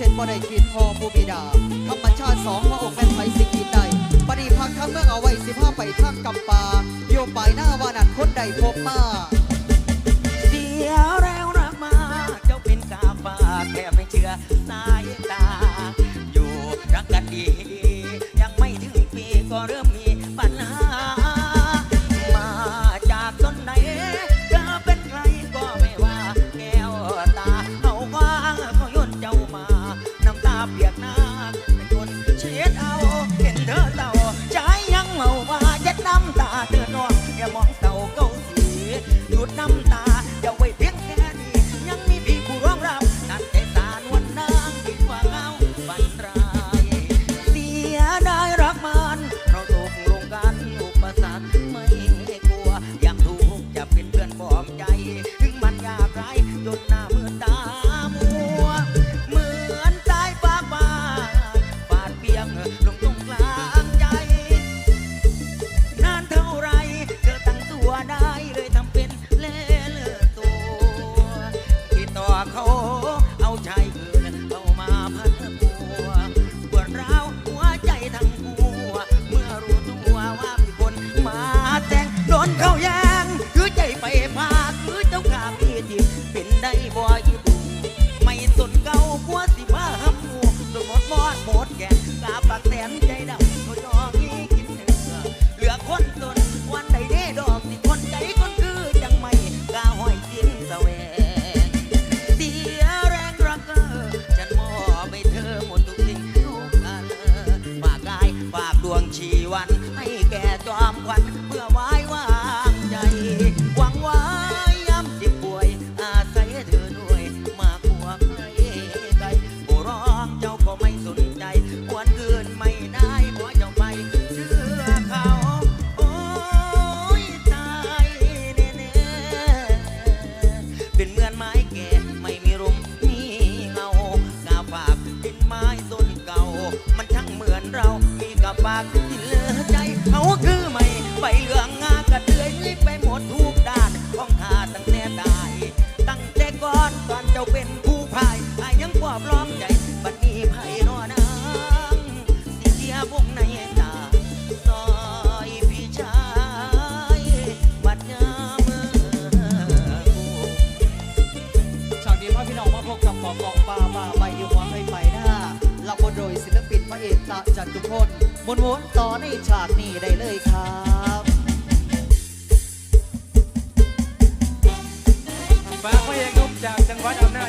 เช่นบ่ได้คิดพ่อผู้บิดาธรรมชาติสองพระองค์แม่นไปสิกิดได้ปฏิพักทั้งเมืองเอาไว้สิผ้าไปทางกำปาโยมายหน้าวานันคนใดพบมาเดียวแล้วรักมา เจ้าเป็นกาบาแค่ไม่เชื่อสายตา อยู่รักกันดี Đầy.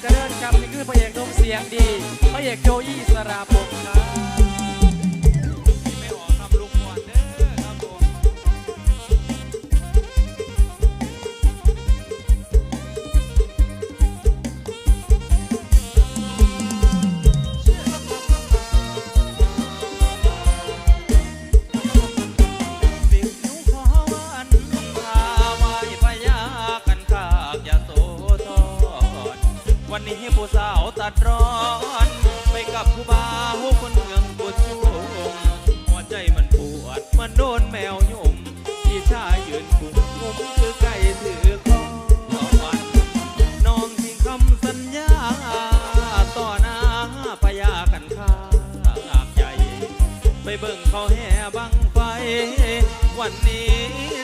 เจริญคำนี่คือพระเอกนมเสียงดี พระเอกโจยี่สราพุษ์ครับ ผู้สาวตัดร้อน ไปกับผู้บ่าวคนเมืองปวดชุ่มหัวใจมันปวดมันโดนแมวยุ่มที่ชายยืนปุ่มงุมคือไก่ถือของวันน้องทิ้งคำสัญญา ต่อหน้าพญากันข้าใหญ่ ไปเบิ่งเขาแห่บังไฟ วันนี้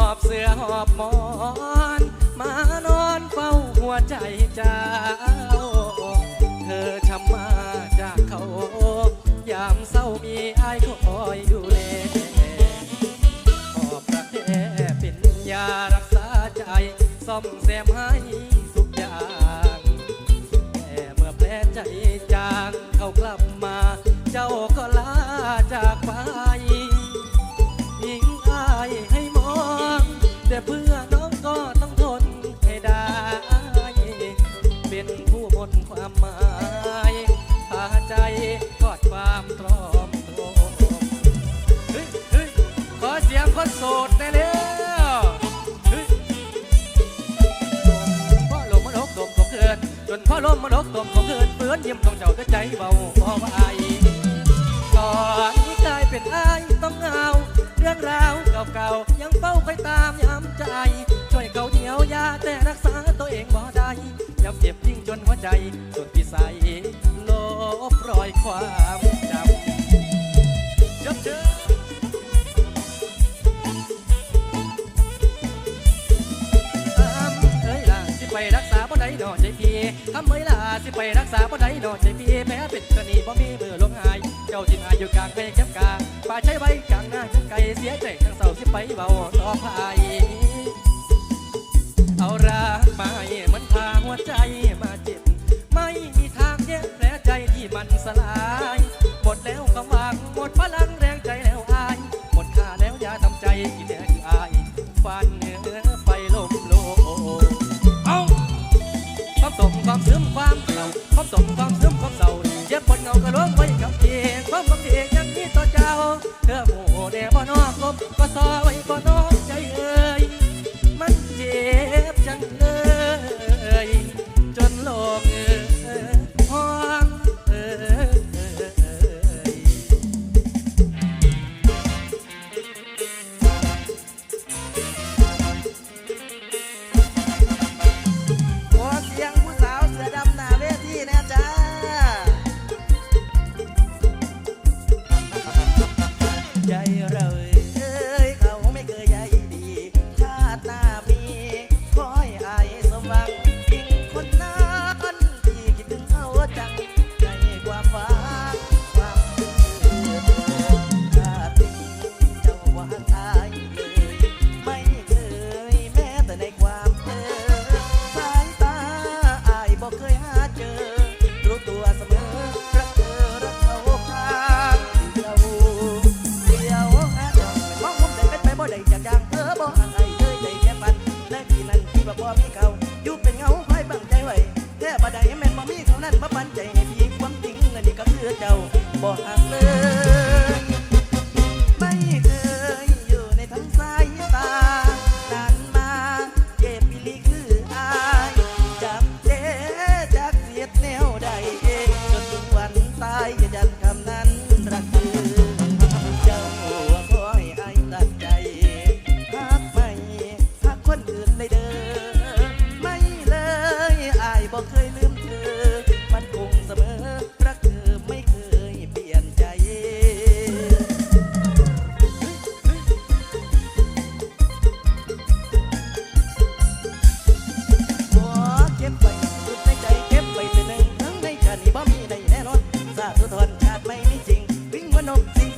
อบเสื้อหอบหมอน มานอนเฝ้าหัวใจเจ้า เธอชำมาจากเขา ยามเศร้ามีอายคอยดูแลขอบประเทเป็นยารักษาใจซ่อมแซ ลมมาลกตมของเกินเฟื่อนเยี่ยมของเจ้าก็ใจเบาเพราะว่าอายก่อนนี้กลายเป็นอายต้องเงาเรื่องราวเก่าๆยังเฝ้าคอยตามย้ำใจช่วยเขาเดียวยาแต่รักษาตัวเองบ่ได้ย้ำเจ็บยิ่งจนหัวใจสุดที่ใสลบรอยความามเวลาสิไปรักษาบ่ได้ดอกใจพี่แม้เป็นกรณีบ่มีมือลงหาย เจ้าจิตอาอยู่กลางเมฆแคมกาป่าใช้ไว้กลางหน้าไกลเสียใจทั้งเศร้าสิไปเบาต่อไปเอารักมาเหมือนพาหัวใจ มคามเสียยังมีต่อเจ้า เธอหูแน่บ่นอกลมก็ซอไว้บ่น้อง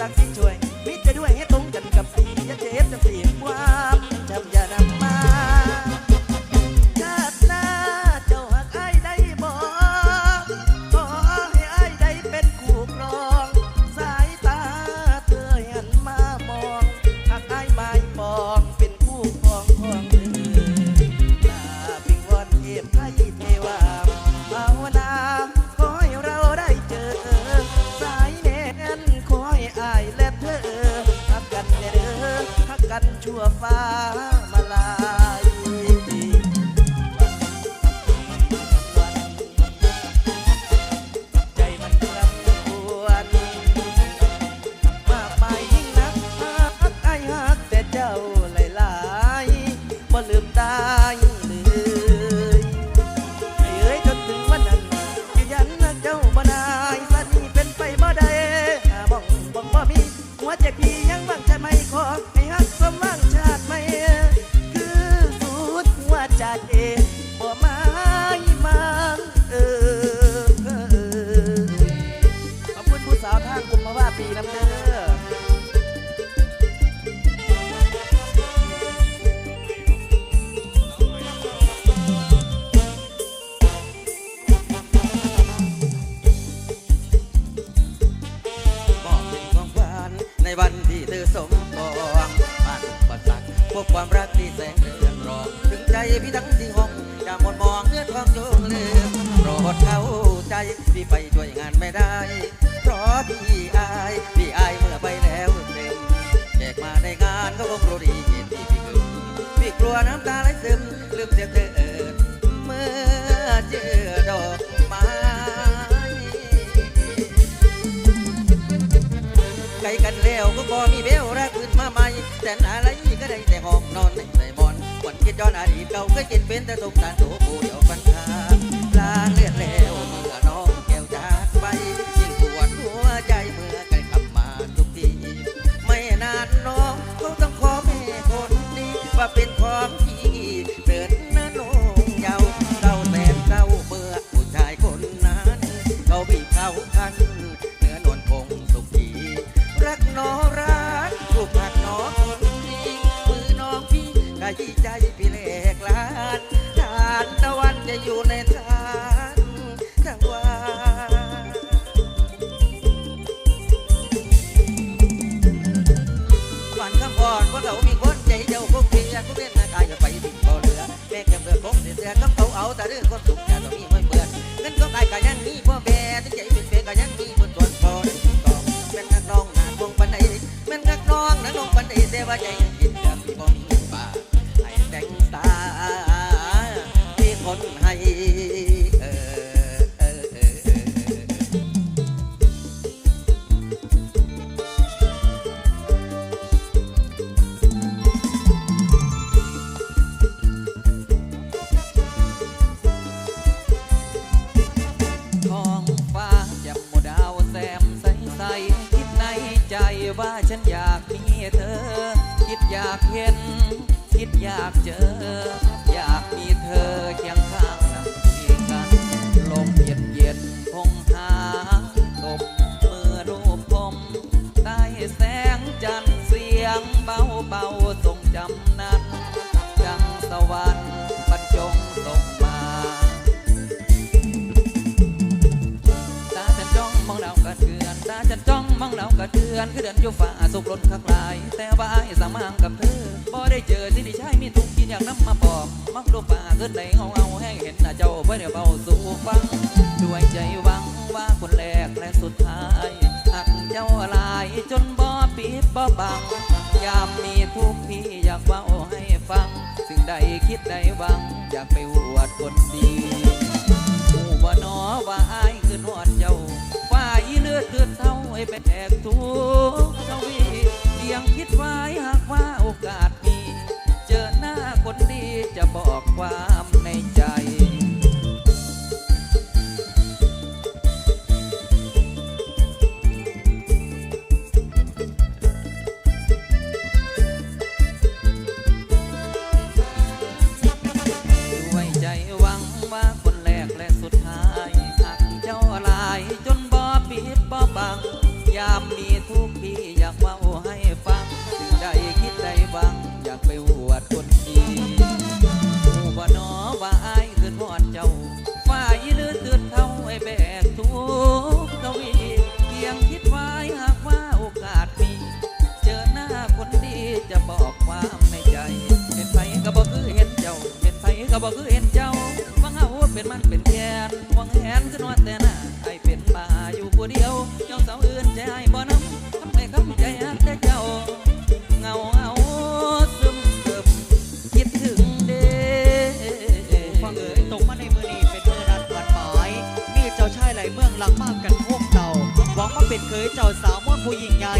that victory. ทั่วฟ้า ความรักที่แสงเรืองรองถึงใจพี่ทั้งที่ห้องอย่าหมดมองเงื่อนทองจงลืมโปรดเข้าใจพี่ไปช่วยงานไม่ได้ เพราะพี่อายพี่อายเมื่อไปแล้วเต็มแขกมาในงานก็คงรู้ดีเหตุที่พี่กึมพี่กลัวน้ำตาไหลซึมลืมเสียเธอเอิดเมื่อเจอดอกไม้ไกลกันแล้วก็พอมีเบล แต่อะไรก็ได้แต่หอกนอนในใส่บอนวันคิดย้อนอดีตเก่าเคยกินเป็นแต่สงสารโถผู้เดียวฟันขาลางเลือดแล้วเมื่อน้องแก้วจากไปยิ่งปวดหัวใจเมื่อไกลกลับมาทุกทีไม่นานน้องเขาต้องขอแม่คนนี้ว่าเป็นของ คนทุก อยากเจอ นจ้อาวกระเทือนคือเดินอยู่ฝ่าสุกล้นคักหลาย แต่ว่าไอ้สามางกับเธอบ่ได้เจอที่ดิชายมีทุกกินอย่ากน้ำมาบอกมักดูป่าขึ้นในเงาเงาแห้งเห็นหน้าเจ้าไว้เดี๋ยวเบาสู่ฟังด้วยใจหวังว่าคนแรกและสุดท้ายหักเจ้าลายจนบ่ปิดบ่บังยามมีทุกข์พี่อยากเว้าให้ฟัง สิ่งใดคิดใดหวังอยากไปอวดคนดี แทกทุกทวีเพียงคิดไว้หาก ก็บอกคือเห็นเจ้าวังเอาเป็นมันเป็นแกนวังแหนขึ้นว่าแต่หน้าไอเป็นมาอยู่ผู้เดียวเจ้าสาวอื่นใจไอ้บ่น้ำทำไมคำใจฮักแต่เจ้าเงาเอาซึมซึมคิดถึงเด้ฟังเอ๋ยตกมาในมือนี้เป็นมือนัดวันหมายมีเจ้าชายไหลเมืองหลังมากกันพวกเต่าหวังว่าเป็นเคยเจ้าสาวม่วนผู้หญิงใหญ่